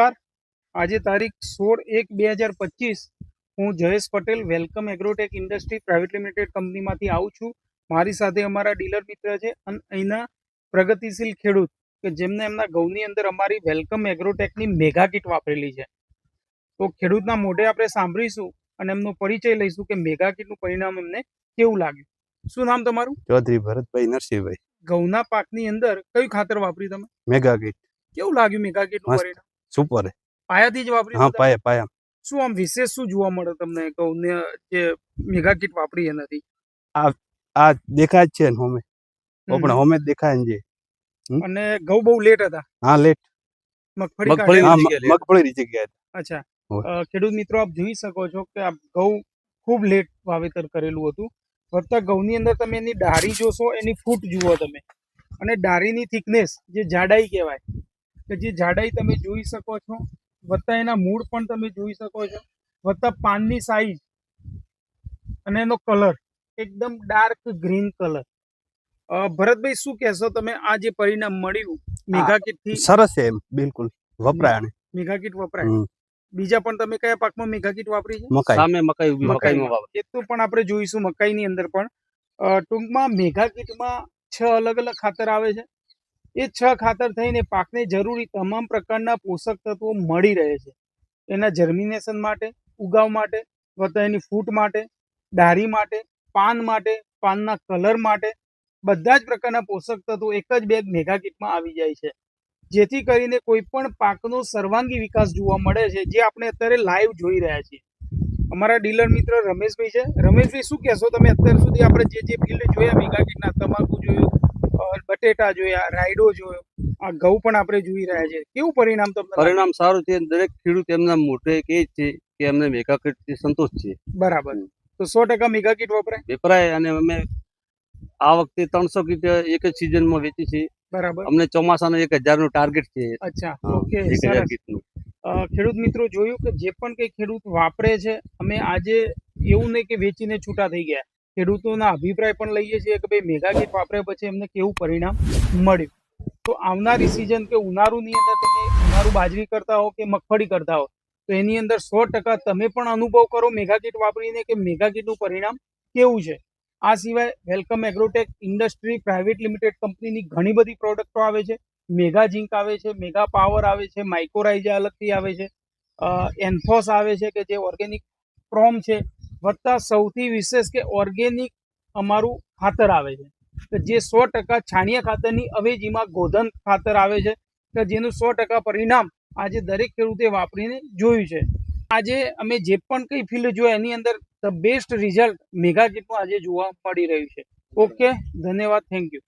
નમસ્કાર. આજે તારીખ સોળ એક બે હજાર પચીસ હું Jayesh Patel welcome agrotech industry private limited કંપનીમાંથી આવું છું. મારી સાથે અમારા ડીલર મિત્ર છે અને અહીંના પ્રગતિશીલ ખેડૂત કે જેમને એમના ઘઉંની અંદર અમારી વેલકમ એગ્રોટેકની મેગા કીટ વાપરેલી છે. તો ખેડૂતના મોઢે આપણે સાંભળીશું અને એમનો પરિચય લઈશું કે મેગા કિટનું પરિણામ એમને કેવું લાગ્યું. શું નામ તમારું? ચૌધરી ભરતભાઈ નરસિંહભાઈ. ઘઉંના પાકની અંદર કયું ખાતર વાપર્યું તમે? Mega kit. કેવું લાગ્યું મેગા કિટનું. પરિણામ? સુપર. પાયાથી જ વાપરી હા પાયા પાયા. શું આમ વિશેષ શું જોવા મળે તમને? ઘઉંને જે મેગા કીટ વાપરી એનાથી. આ દેખાય જ છે ને હોમે. પણ હોમે. જ દેખાય ને જે. અને ઘઉં બહુ લેટ હતા. હા લેટ મગફળી મગફળી જગ્યાએ અચ્છા. ખેડૂત મિત્રો આપ જોઈ શકો છો કે આ ઘઉં ખૂબ લેટ વાવેતર કરેલું હતું. વત્તા ઘઉંની અંદર તમે એની ડાળી જોશો એની ફૂટ જુઓ તમે. અને ડાળીની થિકનેસ જે જાડાઈ કહેવાય કે જે જાડાઈ તમે જોઈ શકો છો વત્તા એના મૂળ પણ તમે જોઈ શકો છો વત્તા પાનની સાઈઝ અને એનો કલર એકદમ ડાર્ક ગ્રીન કલર ભરતભાઈ શું કહેશો તમે? આ જે પરિણામ મળ્યું મેઘાકીટથી સરસ છે એમ બિલકુલ. વપરાય મેઘાકીટ વપરાય. બીજા પણ તમે કયા પાકમાં મેઘાકીટ વાપરી છે? મકાઈ. સામે મકાઈ મકાઈમાં મકાઈમાં. એ તો પણ આપણે જોઈશું મકાઈની અંદર પણ. અ, ટૂંકમાં મેઘાકીટમાં છ અલગ અલગ ખાતર આવે છે. એ છ ખાતર થઈને પાકને જરૂરી તમામ પ્રકારના પોષક તત્વો મળી રહે છે. એના જર્મિનેશન માટે, ઉગાવ માટે, વત્તા એની ફૂટ માટે ડારી માટે, પાન માટે, પાનના કલર માટે બધા જ પ્રકારના પોષક તત્વો એક જ બેગ મેગા કીટમાં આવી જાય છે. જેથી કરીને કોઈ પણ પાકનો સર્વાંગી વિકાસ જોવા મળે છે, જે આપણે અત્યારે લાઈવ જોઈ રહ્યા છીએ. અમારા ડીલર મિત્ર રમેશભાઈ છે. રમેશભાઈ, શું કહેશો? તમે અત્યાર સુધી આપણે જે જે ફિલ્ડ જોયા મેગા કીટના તમાકુ જોયું અ, બટેટા જોયા રાયડો જોયો આ ઘઉં પણ આપણે જોઈ રહ્યા છે. કેવું પરિણામ તમને પરિણામ સારું છે. દરેક ખેડૂત એમના મોઢે કે છે કે એમને મેગા કીટ સંતોષ છે. બરાબર. તો સો ટકા મેગા કીટ વપરાય? વેપરાય અને અમે આ વખતે ત્રણસો કીટ એક જ સિઝનમાં વેચી છે. બરાબર. અમને ચોમાસાનો એક હજારનું ટાર્ગેટ છે. અચ્છા ઓકે એક હજાર કીટનું. ખેડૂત મિત્રો જોયું કે જે પણ કંઈ ખેડૂત વાપરે છે અમે આજે એવું નહીં કે વેચીને છૂટા થઈ ગયા. ખેડૂતોના અભિપ્રાય પણ લઈએ છીએ કે ભાઈ મેગા કીટ વાપર્યા પછી એમને કેવું પરિણામ મળ્યું? તો આવનારી સિઝન કે ઉનાળુની અંદર તમે ઉનાળુ બાજરી કરતા હો કે મગફળી કરતા હો, તો એની અંદર સો ટકા તમે પણ અનુભવ કરો મેગા કીટ વાપરીને કે મેગા કીટનું પરિણામ કેવું છે? આ સિવાય welcome agrotech industry private limited કંપનીની ઘણી બધી પ્રોડક્ટો આવે છે. મેગા ઝિંક આવે છે, મેગા પાવર આવે છે માઇક્રોરાઇઝા અલગથી આવે છે. એન્ફોસ આવે છે કે જે ઓર્ગેનિક પ્રોમ છે વત્તા સૌથી વિશેષ કે ઓર્ગેનિક અમારું ખાતર આવે છે. કે જે સો ટકા છાણિયા ખાતરની અવેજીમાં ગોધન ખાતર આવે છે. કે જેનું સો ટકા પરિણામ આજે દરેક ખેડૂતે વાપરીને જોયું છે. આજે અમે જે પણ કંઈ ફિલ્ડ જોયા, એની અંદર ધ બેસ્ટ રિઝલ્ટ કીટનું આજે જોવા મળી રહ્યું છે. ઓકે ધન્યવાદ થેન્ક યુ